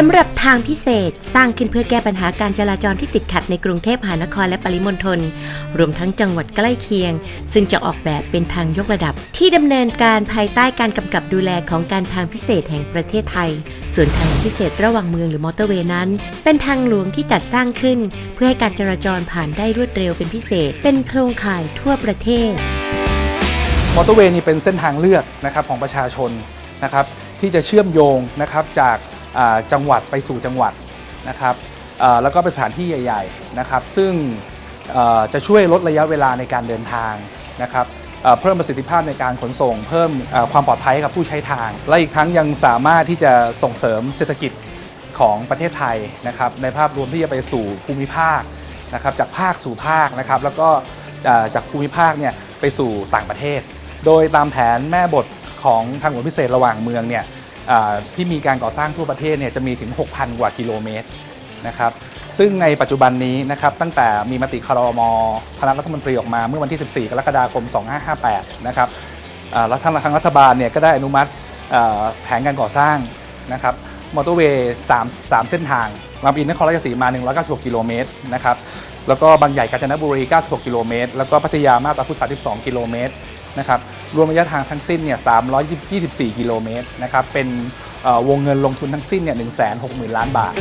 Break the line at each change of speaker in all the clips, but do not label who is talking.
สำหรับทางพิเศษสร้างขึ้นเพื่อแก้ปัญหาการจราจรที่ติดขัดในกรุงเทพมหานครและปริมณฑลรวมทั้งจังหวัดใกล้เคียง ซึ่งจะออกแบบเป็นทางยกระดับ ที่ดำเนินการภายใต้การกำกับดูแลของการทางพิเศษแห่งประเทศไทย ส่วนทางพิเศษระหว่างเมืองหรือมอเตอร์เวย์นั้น เป็นทางหลวงที่จัดสร้างขึ้น เพื่อให้การจราจรผ่านได้รวดเร็วเป็นพิเศษ เป็นโครงข่ายทั่วประเทศ
มอเตอร์เวย์นี่เป็นเส้นทางเลือกนะครับของประชาชนนะครับที่จะเชื่อมโยงนะครับจาก จังหวัดไปสู่จังหวัดนะครับแล้วก็เป็นสถานที่ใหญ่ๆนะครับ ซึ่งจะช่วยลดระยะเวลาในการเดินทางนะครับเพิ่มประสิทธิภาพในการขนส่ง เพิ่มความปลอดภัยกับผู้ใช้ทาง และอีกทั้งยังสามารถที่จะส่งเสริมเศรษฐกิจของประเทศไทยนะครับ ในภาพรวมที่จะไปสู่ภูมิภาคนะครับ จากภาคสู่ภาคนะครับ แล้วก็จากภูมิภาคเนี่ยไปสู่ต่างประเทศ โดยตามแผนแม่บทของทางหลวงพิเศษระหว่างเมืองเนี่ย ที่มีการก่อสร้างทั่วประเทศเนี่ยจะมีถึง 6,000 กว่ากิโลเมตรนะครับซึ่งในปัจจุบันนี้นะครับตั้งแต่มีมติคารมคณะรัฐมนตรีออกมาเมื่อวันที่ 14 กรกฎาคม 2558 นะครับแล้วทางทางรัฐบาลเนี่ยก็ได้อนุมัติแผนการก่อสร้างนะครับมอเตอร์เวย์3 3 เส้นทางลำอินนครราชสีมา 196 กิโลเมตรนะครับแล้วก็บางใหญ่กาญจนบุรี 96 กิโลเมตรแล้วก็พัทยามาตราพุทธ32 กิโลเมตรนะครับ รวมระยะทางทั้งสิ้นเนี่ย324 กิโลเมตรนะครับ เป็นวงเงินลงทุนทั้งสิ้นเนี่ย160,000 ล้านบาท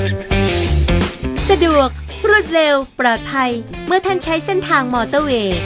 สะดวก รวดเร็ว ปลอดภัย เมื่อท่านใช้เส้นทางมอเตอร์เวย์